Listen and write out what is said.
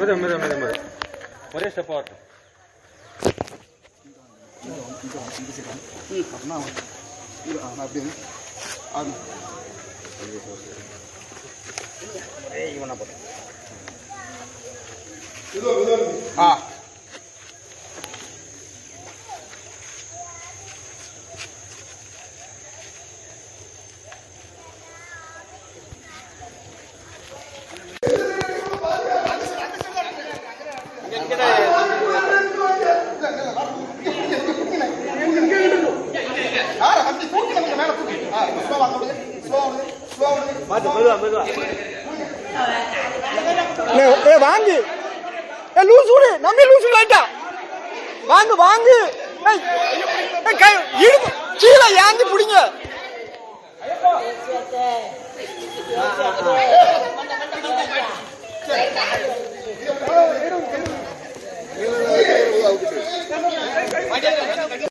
मेरे मेरे मेरे मेरे मेरे सपोर्ट हाँ ஏ வாங்கு. ஏ லூசு விடு. நம்ம லூசு லைட்டா வாங்கு வாங்கு. இடுப்பு கீழே ஏந்தி பிடிங்க.